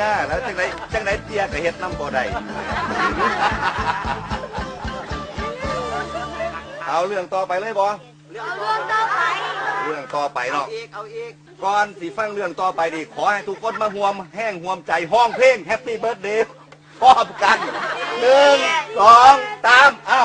ก็ได้แต่สัญญาแล้วจังไดจังไดเตียก็เฮ็ดน้ำบ่ได้เอาเรื่องต่อไปเลยบอเรื่องต่อไปเรื่องต่อไปเนาะอีกเอาอีกก่อนสิฟังเรื่องต่อไปดิขอให้ทุกคนมาห่วมแห้งห่วมใจห้องเพลงแฮปปี้เบิร์ดเดย์พร้อมกันหนึ่งสองสามเอ้า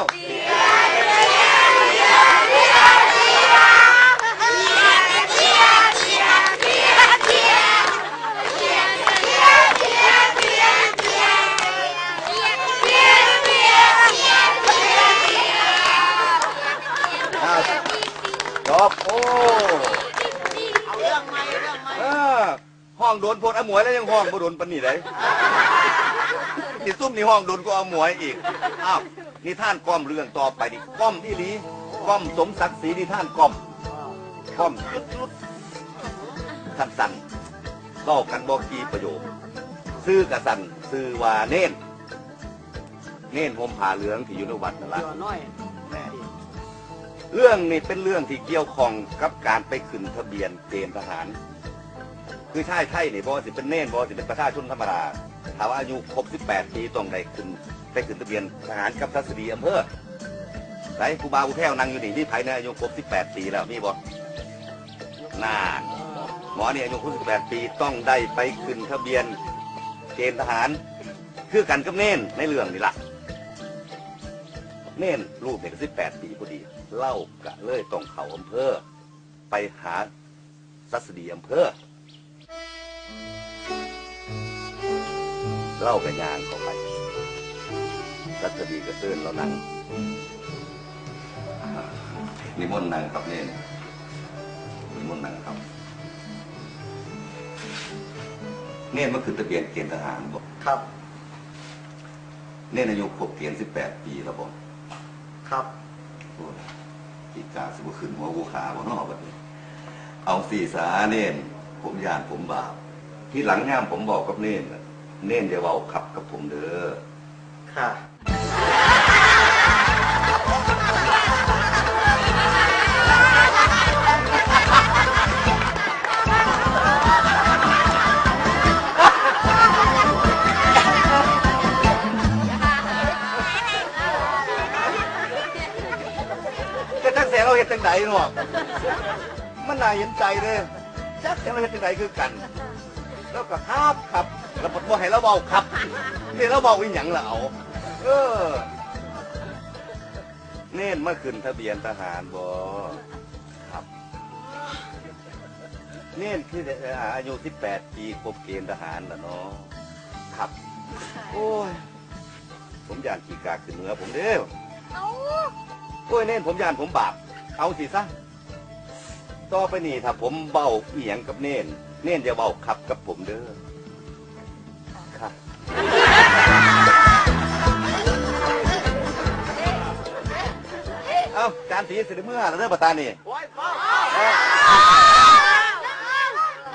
อ้าวจบโอ้ เอาเรื่องใหม่เรื่องใหม่เออห้องโดนพลอหมวยแล้วยังห้องบ่โดนปานนี่เลยนี่ซุ่มนี่ห้องโดนก็เอาหมวยอีกอ้าวนิท่านก้อมเรื่องต่อไปดิก้อมที่ลีก้อมสมศักดิ์ศรีนิท่านก้อมก้อมยุดยุดสั้นสั้นๆเล่ากันบอกกี่ประโยคซื้อกระสันซื้อว่าเน่นเน่นผมผ่าเหลืองที่อยู่ในวัดนั่นละ เรื่องนี้เป็นเรื่องที่เกี่ยวข้องกับการไปขึ้นทะเบียนเกณฑ์ทหาร คือชายไทยนี่ยบอสิเป็นเน่นบอสิเป็นประชาชนธรรมดาถามว่าอายุครบ18ปีต้องได้ขึ้นไปขึ้นทะเบียนทหารกับทัศดีอำเภอไหนครูบาอุแพ้วนั่งอยู่นี่นี่ไผ่ในอายุครบ18ปีแล้วมีบ่นานหมอเนี่ยอายุครบ18ปีต้องได้ไปขึ้นทะเบียนเกณฑ์ทหาร คือกันกับเน่นในเรื่องนี่ละ เน่นรูปเด็กสิบแปดปีพอดี เล่ากะเลยต้องเขาอำเภอ ไปหาสัสดีอำเภอ เล่ากันยางเข้าไปสัสดีก็เตือนแล้วนั่งนิมนต์นั่งครับเน่นนิมนต์นั่งครับ เน่นมันคือทะเบียนเกณฑ์ทหารบอกครับเน่นอายุครบเกณฑ์สิบแปดปีแล้วบอก ครับโอ้ยอีกาสิบขึ้นหัวกูขาบ่นอกแบบนี้เอาสี่สาเน่น ผมยานผมบาปที่หลังงามผมบอกกับเน่นน่ะเน่นอย่าเว้าขับกับผมเด้อค่ะ จักแสงเราเห็นจังไดเนาะมันน่าเห็นใจเลยจักแสงเราเห็นจังไดคือกัน แล้วก็ครับครับแล้วบทบ่ให้เราเบาครับนี่เราเบาอีหยังล่ะเอาเออเน่นเมื่อขึ้นทะเบียนทหารบ่ครับเน่นคืออายุ18ปีครบเกณฑ์ทหารแล้วเนาะครับ โอ้ย ผมยานขี่กากขึ้นเหนือผมเด้อเอาโอ้ยเน่นผมยานผมบาป เอาสิซะต่อไปนี่ถ้าผมเบาเอียงกับเน่น เน่นอย่าเบาขับกับผมเด้อค่ะเอาการสีสิเมื่อแล้วเด้อประตานี่โอ้ยพ่อ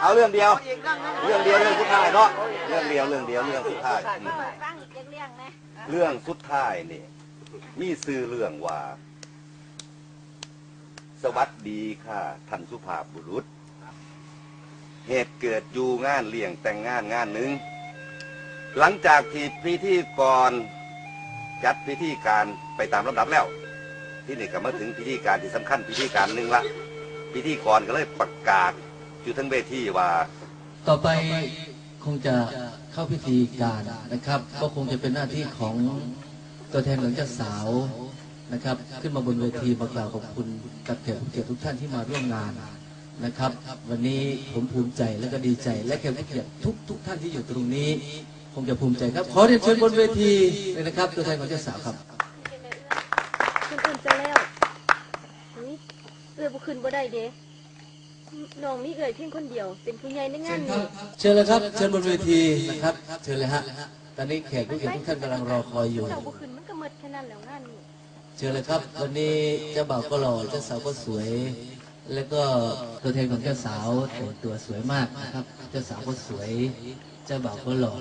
เอาเรื่องเดียวเอาอีกเรื่องหนึงเรื่องเดียวเรื่องสุดท้ายเนาะเรื่องเดียวเรื่องเดียวเรื่องสุดท้ายอืมฟังอีกเรื่องนะเรื่องสุดท้ายนี่มีซื้อเรื่องว่า สวัสดีค่ะท่านสุภาพบุรุษ เหตุเกิดอยู่งานเลี้ยงแต่งงานงานหนึ่ง หลังจากที่พิธีกรจัดพิธีการไปตามลำดับแล้ว ที่นี่ก็มาถึงพิธีการที่สำคัญพิธีการหนึ่งละพิธีกรก็เลยประกาศอยู่ทั้งเวทีว่า ต่อไปคงจะเข้าพิธีการนะครับ ก็คงจะเป็นหน้าที่ของตัวแทนของเจ้าสาว นะครับ ขึ้นมาบนเวทีมากล่าวขอบคุณกับแขกผู้เกียรติทุกท่านที่มาร่วมงานนะครับ วันนี้ผมภูมิใจและก็ดีใจ และแขกผู้เกียรติทุกทุกท่านที่อยู่ตรงนี้คงจะภูมิใจครับ ขอเรียนเชิญบนเวทีเลยนะครับ ตัวแทนของเจ้าสาวครับคนอื่นจะแล้วอุ้ยเอื้อบุคืนบ่ได้เด้น้องมีเอ่ยเพียงคนเดียว เป็นผู้ใหญ่ในงานนี้เชิญเลยครับ เชิญบนเวทีนะครับ เชิญเลยฮะ ตอนนี้แขกผู้เกียรติทุกท่านกำลังรอคอยอยู่เราบุคืนมันก็หมดแค่นั้นแล้วงานนี้ เชิญเลยครับ วันนี้เจ้าบ่าวก็หล่อเจ้าสาวก็สวย แล้วก็ตัวแทนของเจ้าสาวแต่งตัวสวยมากนะครับ เจ้าสาวก็สวย เจ้าบ่าวก็หล่อ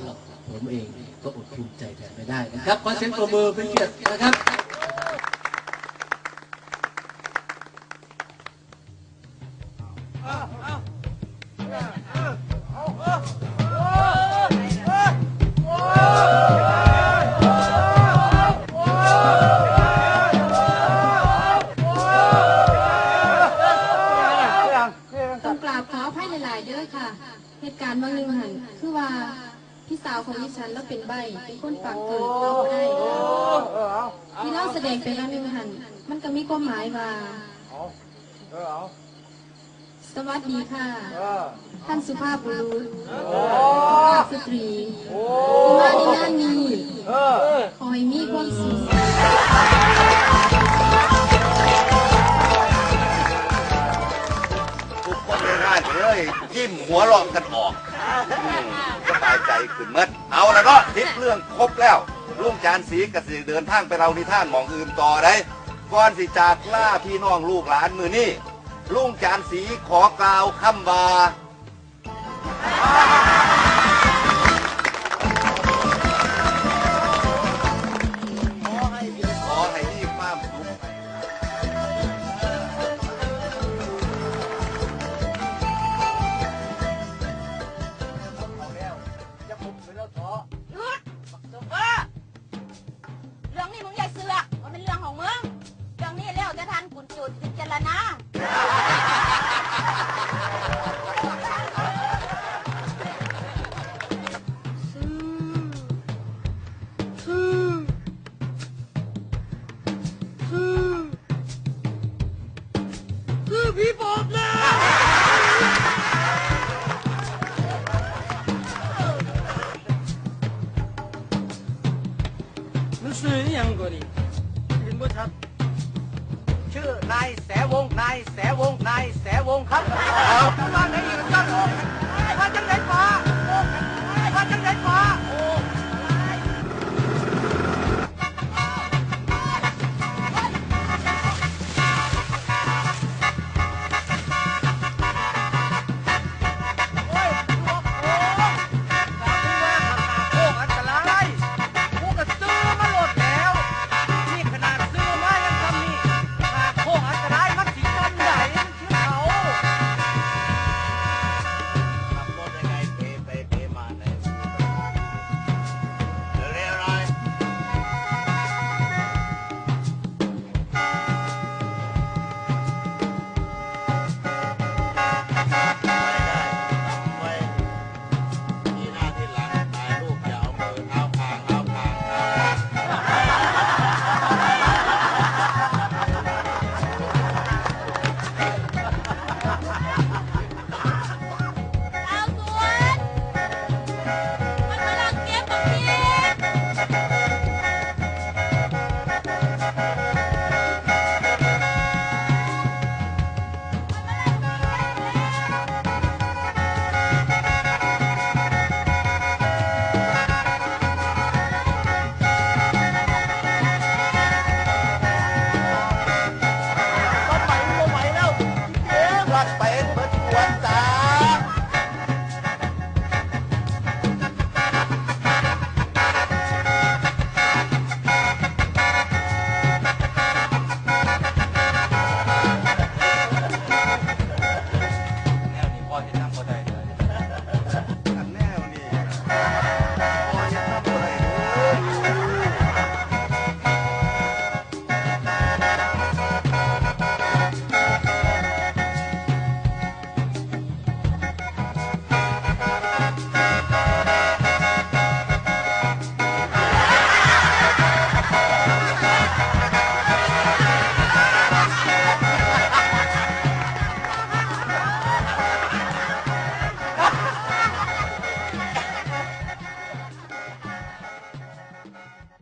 ผมเองก็อดภูมิใจแทนไม่ได้นะครับขอเสียงปรบมือเป็นเกียรตินะครับาวของดิฉันแล้วเป็นใบเป็นคนปากเกิดเราบ่ได้ค่ะที่เราแสดงไปบางหนึ่งหัน มันก็มีความหมายว่าสวัสดีค่ะ ท่านสุภาพบุรุษสุภาพสตรีที่มาในงานนี้ขอให้มีความสุขทุกคนในงานเลย ยิ้มหัวเราะกัน ครบแล้วลุงจานสีกสิเดินทางไปเรานิท่านหมองอื่นต่อได้ก่อนสิจากล่าพี่น้องลูกหลานมือนี่ลุงจานสีขอกล่าวคำบา นายแสวงนายแสวงนายแสวงครับเอาว่าไงอีกมันก็